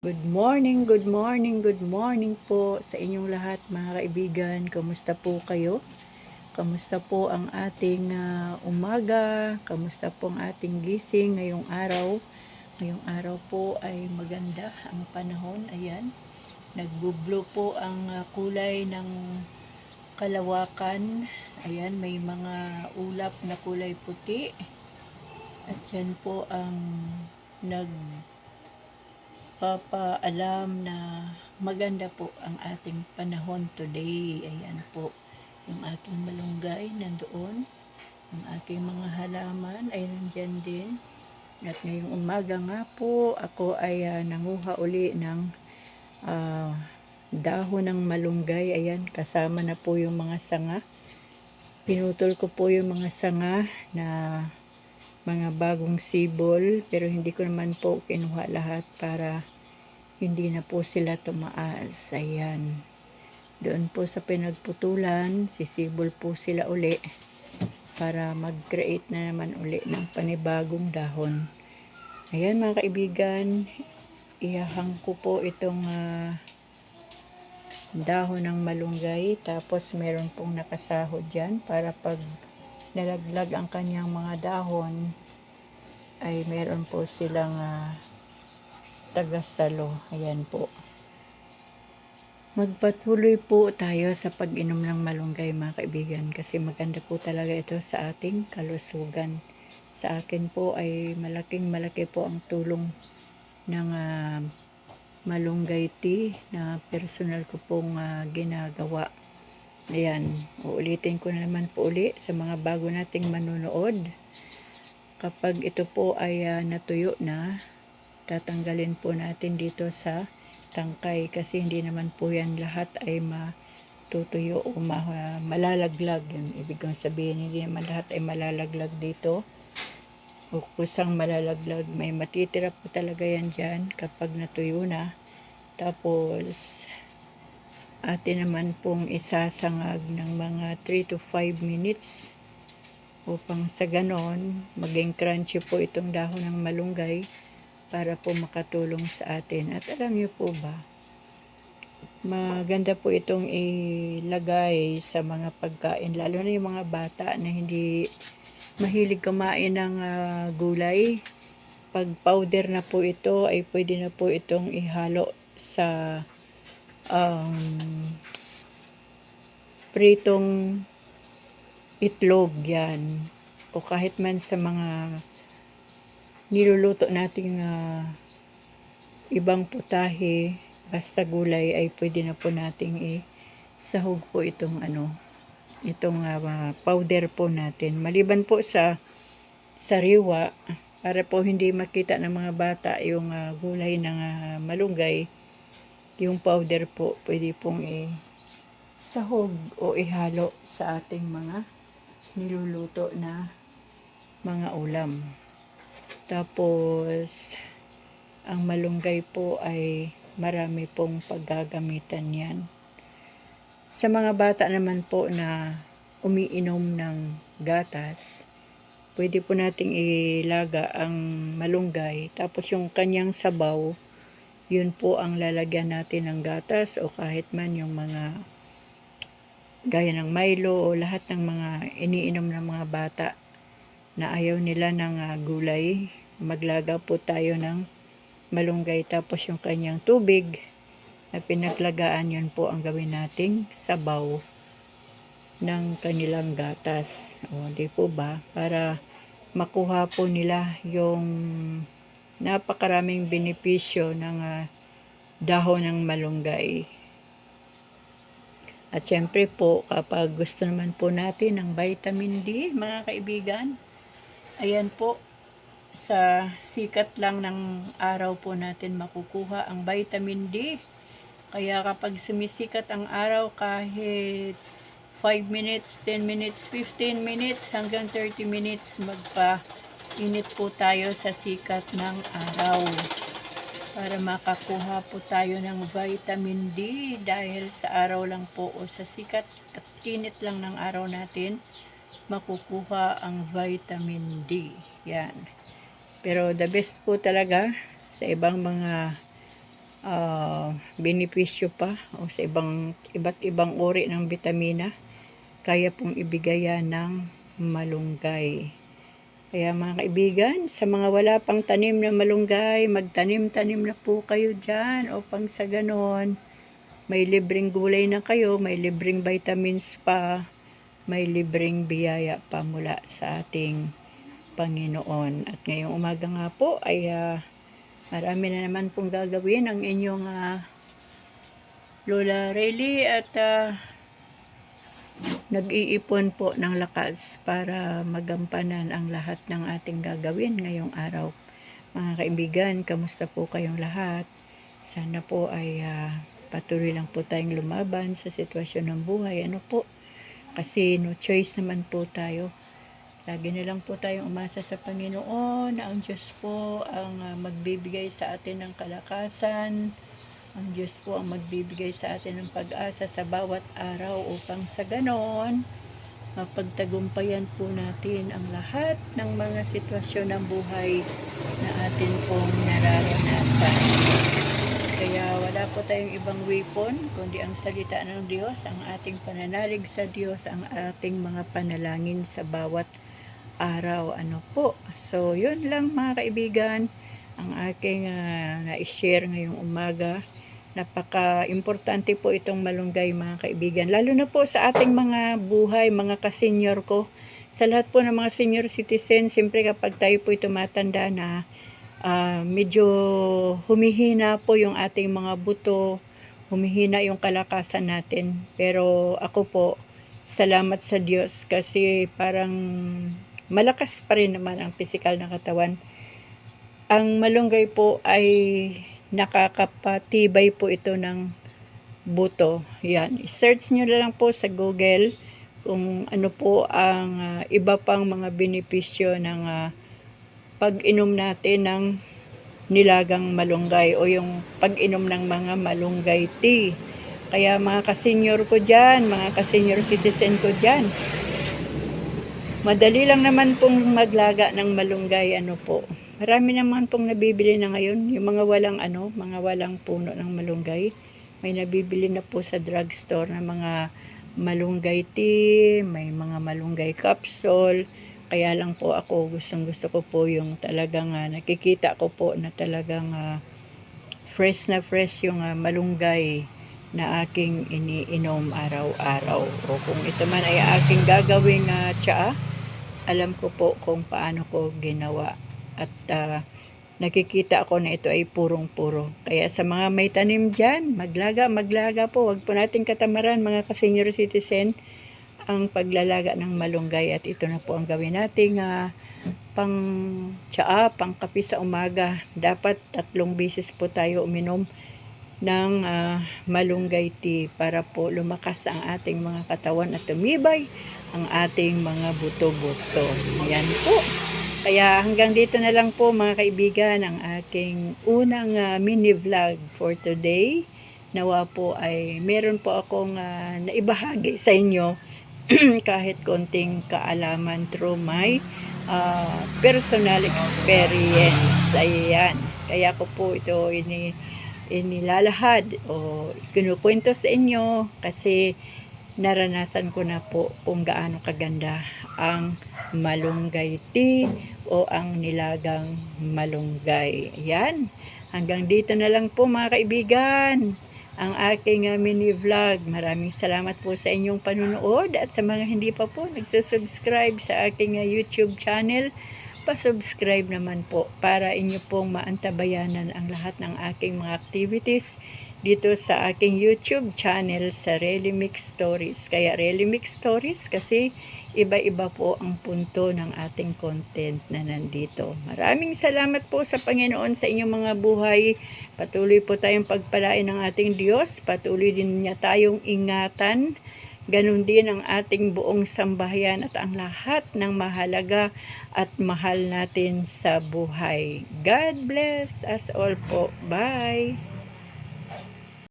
Good morning, good morning, good morning po sa inyong lahat mga kaibigan. Kamusta po kayo? Kamusta po ang ating ah, umaga? Kamusta po ang ating gising ngayong araw? Ngayong araw po ay maganda ang panahon. Ayan, nagbublo po ang ah, kulay ng kalawakan. Ayan, may mga ulap na kulay puti. At yan po ang nag papaalam na maganda po ang ating panahon today. Ayan po, yung aking malunggay nandoon. Ang aking mga halaman ay nandyan din. At ngayong umaga nga po, ako ay ah, nanguha uli ng ah, dahon ng malunggay. Ayan, kasama na po yung mga sanga. Pinutol ko po yung mga sanga na mga bagong sibol pero hindi ko naman po kinuha lahat para hindi na po sila tumaas. Ayan. Doon po sa pinagputulan, sisibol po sila uli para mag-create na naman uli ng panibagong dahon. Ayan mga kaibigan, ihahang ko po itong ah, dahon ng malunggay tapos meron pong nakasahod dyan para pag nalaglag ang kanyang mga dahon ay meron po silang ah, tagasalo. Ayan po. Magpatuloy po tayo sa pag-inom ng malunggay mga kaibigan kasi maganda po talaga ito sa ating kalusugan. Sa akin po ay malaking malaki po ang tulong ng ah, malunggay tea na personal ko pong ah, ginagawa. Ayan, uulitin ko na naman po uli sa mga bago nating manunood. Kapag ito po ay ah, natuyo na, tatanggalin po natin dito sa tangkay kasi hindi naman po yan lahat ay matutuyo o ma- malalaglag. Yung ibig kong sabihin, hindi naman lahat ay malalaglag dito. O kusang malalaglag, may matitira po talaga yan dyan kapag natuyo na. Tapos, atin naman pong isasangag ng mga 3 to 5 minutes upang sa ganon maging crunchy po itong dahon ng malunggay para po makatulong sa atin. At alam niyo po ba, maganda po itong ilagay sa mga pagkain, lalo na yung mga bata na hindi mahilig kumain ng ah, gulay. Pag powder na po ito, ay pwede na po itong ihalo sa um, pritong itlog yan. O kahit man sa mga niluluto nating ah, ibang putahe, basta gulay ay pwede na po nating i-sahog po itong ano, itong ah, powder po natin. Maliban po sa sariwa, para po hindi makita ng mga bata yung ah, gulay ng ah, malunggay, yung powder po pwede pong i sahog o ihalo sa ating mga niluluto na mga ulam. Tapos, ang malunggay po ay marami pong paggagamitan yan. Sa mga bata naman po na umiinom ng gatas, pwede po nating ilaga ang malunggay. Tapos yung kanyang sabaw, yun po ang lalagyan natin ng gatas o kahit man yung mga gaya ng Milo o lahat ng mga iniinom ng mga bata na ayaw nila ng ah, gulay. Maglaga po tayo ng malunggay tapos yung kanyang tubig na pinaglagaan yun po ang gawin nating sabaw ng kanilang gatas. O, di po ba? Para makuha po nila yung napakaraming benepisyo ng ah, dahon ng malunggay. At syempre po, kapag gusto naman po natin ng vitamin D, mga kaibigan, ayan po, sa sikat lang ng araw po natin makukuha ang vitamin D. Kaya kapag sumisikat ang araw kahit 5 minutes, 10 minutes, 15 minutes, hanggang 30 minutes, magpa-init po tayo sa sikat ng araw para makakuha po tayo ng vitamin D dahil sa araw lang po o sa sikat at init lang ng araw natin makukuha ang vitamin D. Yan. Pero the best po talaga sa ibang mga ah, benepisyo pa o sa ibang iba't ibang uri ng bitamina kaya pong ibigay ng malunggay. Kaya mga kaibigan, sa mga wala pang tanim na malunggay, magtanim-tanim na po kayo dyan upang sa ganon, may libreng gulay na kayo, may libreng vitamins pa, may libreng biyaya pa mula sa ating Panginoon. At ngayong umaga nga po ay ah, marami na naman pong gagawin ang inyong ah, Lola Rayleigh at ah, nag-iipon po ng lakas para magampanan ang lahat ng ating gagawin ngayong araw. Mga kaibigan, kamusta po kayong lahat? Sana po ay ah, patuloy lang po tayong lumaban sa sitwasyon ng buhay. Ano po? Kasi no choice naman po tayo. Lagi na lang po tayong umasa sa Panginoon na ang Diyos po ang ah, magbibigay sa atin ng kalakasan. Ang Diyos po ang magbibigay sa atin ng pag-asa sa bawat araw upang sa ganon, mapagtagumpayan po natin ang lahat ng mga sitwasyon ng buhay na atin pong nararanasan. Kaya wala po tayong ibang weapon, kundi ang salita ng Diyos, ang ating pananalig sa Diyos, ang ating mga panalangin sa bawat araw. Ano po? So, yun lang mga kaibigan, ang aking ah, na-share ngayong umaga. Napaka-importante po itong malunggay mga kaibigan. Lalo na po sa ating mga buhay, mga kasenyor ko. Sa lahat po ng mga senior citizen, siyempre kapag tayo po tumatanda na ah, medyo humihina po yung ating mga buto, humihina yung kalakasan natin. Pero ako po, salamat sa Diyos kasi parang malakas pa rin naman ang physical na katawan. Ang malunggay po ay nakakapatibay po ito ng buto. Yan. Search nyo lang po sa Google kung ano po ang ah, iba pang mga benepisyo ng ah, pag-inom natin ng nilagang malunggay o yung pag-inom ng mga malunggay tea. Kaya mga kasenyor ko dyan, mga kasenyor citizen ko dyan, madali lang naman pong maglaga ng malunggay ano po. Marami naman pong nabibili na ngayon, yung mga walang ano, mga walang puno ng malunggay. May nabibili na po sa drugstore na mga malunggay tea, may mga malunggay capsule. Kaya lang po ako, gustong gusto ko po yung talagang ah, nakikita ko po na talagang ah, fresh na fresh yung ah, malunggay na aking iniinom araw-araw. O kung ito man ay aking gagawing uh, tsaa, alam ko po kung paano ko ginawa. At ah, nakikita ako na ito ay purong-puro. Kaya sa mga may tanim dyan, maglaga, maglaga po. Huwag po natin katamaran mga ka-senior citizen ang paglalaga ng malunggay at ito na po ang gawin nating ah, pang tsaa, pang kape sa umaga. Dapat tatlong bisis po tayo uminom ng ah, malunggay tea para po lumakas ang ating mga katawan at tumibay ang ating mga buto-buto. Yan po. Kaya hanggang dito na lang po mga kaibigan ang aking unang ah, mini vlog for today. Nawa po ay meron po akong ah, naibahagi sa inyo kahit konting kaalaman through my ah, personal experience. Ayan. Kaya ko po ito ini inilalahad o kinukwento sa inyo kasi naranasan ko na po kung gaano kaganda ang malunggay tea o ang nilagang malunggay. Yan. Hanggang dito na lang po mga kaibigan ang aking uh, mini vlog. Maraming salamat po sa inyong panunood at sa mga hindi pa po nagsusubscribe sa aking uh, YouTube channel, pa-subscribe naman po para inyo pong maantabayanan ang lahat ng aking mga activities dito sa aking YouTube channel sa Really Mix Stories. Kaya Really Mix Stories kasi iba-iba po ang punto ng ating content na nandito. Maraming salamat po sa Panginoon sa inyong mga buhay. Patuloy po tayong pagpalain ng ating Diyos. Patuloy din niya tayong ingatan. Ganon din ang ating buong sambahayan at ang lahat ng mahalaga at mahal natin sa buhay. God bless us all po. Bye!